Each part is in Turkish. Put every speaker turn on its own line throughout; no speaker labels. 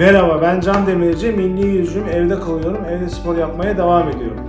Merhaba ben Can Demirci, milli yüzücüm, evde kalıyorum, evde spor yapmaya devam ediyorum.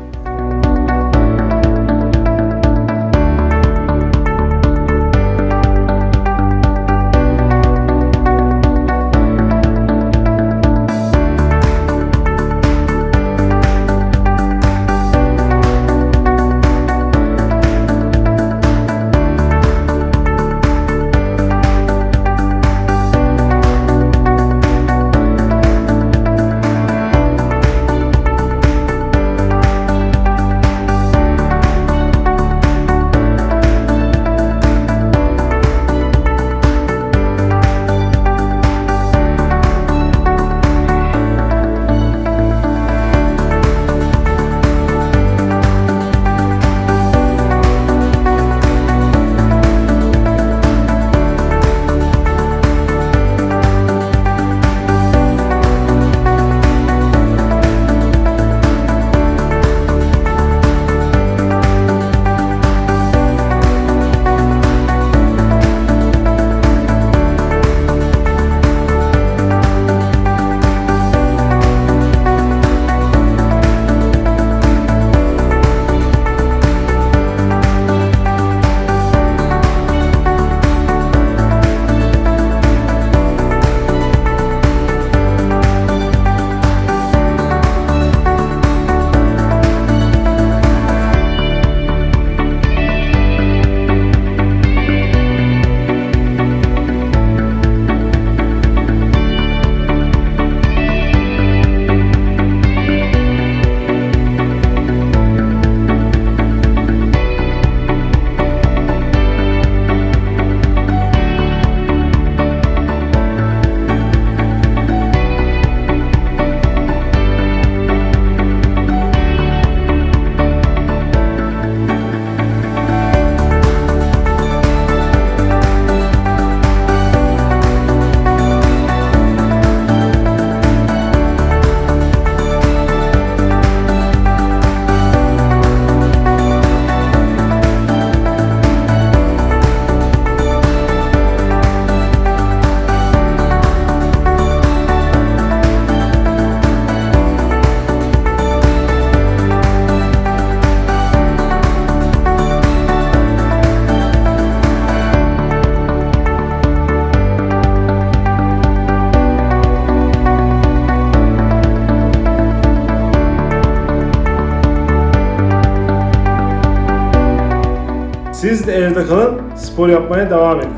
Siz de evde kalın, spor yapmaya devam edin.